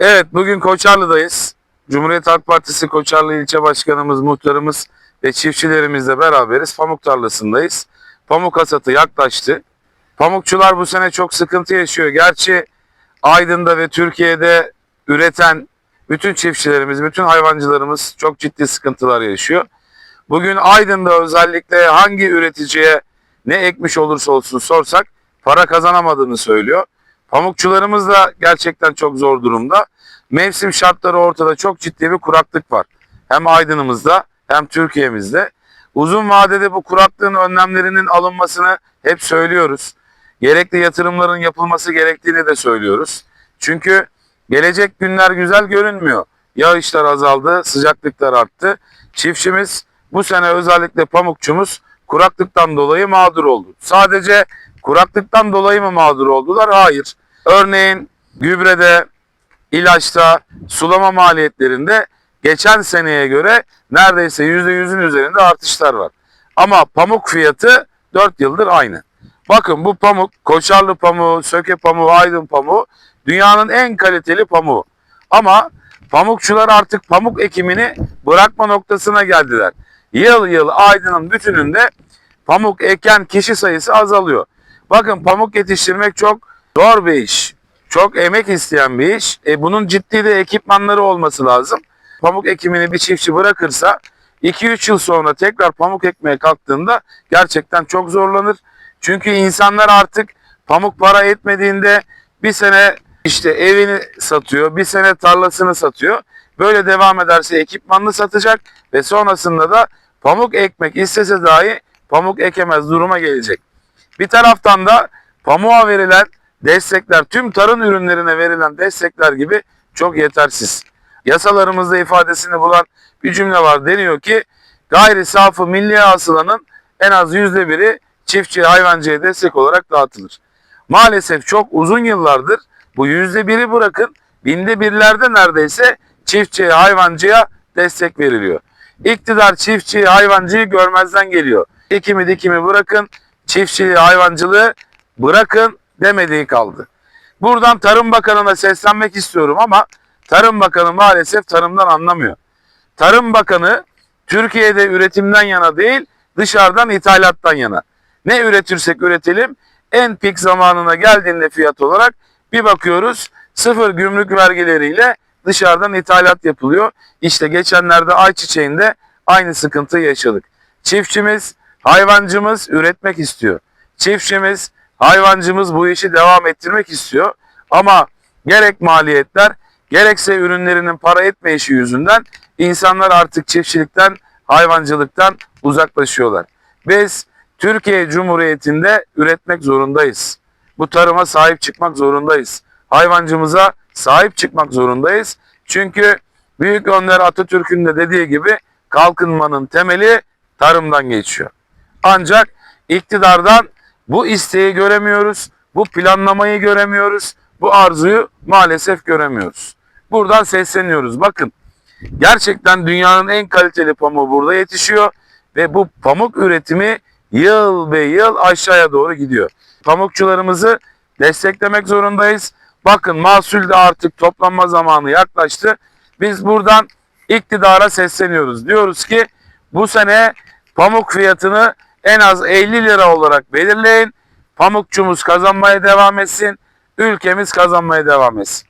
Evet bugün Koçarlı'dayız. Cumhuriyet Halk Partisi Koçarlı ilçe başkanımız, muhtarımız ve çiftçilerimizle beraberiz. Pamuk tarlasındayız. Pamuk hasatı yaklaştı. Pamukçular bu sene çok sıkıntı yaşıyor. Gerçi Aydın'da ve Türkiye'de üreten bütün çiftçilerimiz, bütün hayvancılarımız çok ciddi sıkıntılar yaşıyor. Bugün Aydın'da özellikle hangi üreticiye ne ekmiş olursa olsun sorsak para kazanamadığını söylüyor. Pamukçularımız da gerçekten çok zor durumda. Mevsim şartları ortada çok ciddi bir kuraklık var. Hem Aydın'ımızda hem Türkiye'mizde. Uzun vadede bu kuraklığın önlemlerinin alınmasını hep söylüyoruz. Gerekli yatırımların yapılması gerektiğini de söylüyoruz. Çünkü gelecek günler güzel görünmüyor. Yağışlar azaldı, sıcaklıklar arttı. Çiftçimiz bu sene özellikle pamukçumuz kuraklıktan dolayı mağdur oldu. Sadece kuraklıktan dolayı mı mağdur oldular? Hayır. Örneğin gübrede, ilaçta, sulama maliyetlerinde geçen seneye göre neredeyse %100'ün üzerinde artışlar var. Ama pamuk fiyatı 4 yıldır aynı. Bakın bu pamuk, Koçarlı pamuğu, Söke pamuğu, Aydın pamuğu dünyanın en kaliteli pamuğu. Ama pamukçular artık pamuk ekimini bırakma noktasına geldiler. Yıl yıl Aydın'ın bütününde pamuk eken kişi sayısı azalıyor. Bakın pamuk yetiştirmek çok zor bir iş. Çok emek isteyen bir iş. E, bunun ciddi de ekipmanları olması lazım. Pamuk ekimini bir çiftçi bırakırsa 2-3 yıl sonra tekrar pamuk ekmeye kalktığında gerçekten çok zorlanır. Çünkü insanlar artık pamuk para etmediğinde bir sene işte evini satıyor, bir sene tarlasını satıyor. Böyle devam ederse ekipmanını satacak ve sonrasında da pamuk ekmek istese dahi pamuk ekemez duruma gelecek. Bir taraftan da pamuğa verilen destekler, tüm tarım ürünlerine verilen destekler gibi çok yetersiz. Yasalarımızda ifadesini bulan bir cümle var. Deniyor ki gayri safı milli hasılanın en az yüzde biri çiftçiye hayvancıya destek olarak dağıtılır. Maalesef çok uzun yıllardır bu yüzde biri bırakın binde birlerde neredeyse çiftçiye hayvancıya destek veriliyor. İktidar çiftçiyi hayvancıyı görmezden geliyor. Ekimi dikimi bırakın çiftçiliği hayvancılığı bırakın demediği kaldı. Buradan Tarım Bakanı'na seslenmek istiyorum ama Tarım Bakanı maalesef tarımdan anlamıyor. Tarım Bakanı Türkiye'de üretimden yana değil dışarıdan ithalattan yana. Ne üretirsek üretelim en pik zamanına geldiğinde fiyat olarak bir bakıyoruz sıfır gümrük vergileriyle dışarıdan ithalat yapılıyor. İşte geçenlerde ayçiçeğinde aynı sıkıntıyı yaşadık. Çiftçimiz, hayvancımız üretmek istiyor. Çiftçimiz, hayvancımız bu işi devam ettirmek istiyor. Ama gerek maliyetler gerekse ürünlerinin para etme işi yüzünden insanlar artık çiftçilikten, hayvancılıktan uzaklaşıyorlar. Biz Türkiye Cumhuriyeti'nde üretmek zorundayız. Bu tarıma sahip çıkmak zorundayız. Hayvancımıza sahip çıkmak zorundayız. Çünkü Büyük Önder Atatürk'ün de dediği gibi kalkınmanın temeli tarımdan geçiyor. Ancak iktidardan bu isteği göremiyoruz, bu planlamayı göremiyoruz, bu arzuyu maalesef göremiyoruz. Buradan sesleniyoruz. Bakın gerçekten dünyanın en kaliteli pamuğu burada yetişiyor ve bu pamuk üretimi yıl be yıl aşağıya doğru gidiyor. Pamukçularımızı desteklemek zorundayız. Bakın mahsul de artık toplanma zamanı yaklaştı. Biz buradan iktidara sesleniyoruz. Diyoruz ki bu sene pamuk fiyatını en az 50 lira olarak belirleyin. Pamukçumuz kazanmaya devam etsin. Ülkemiz kazanmaya devam etsin.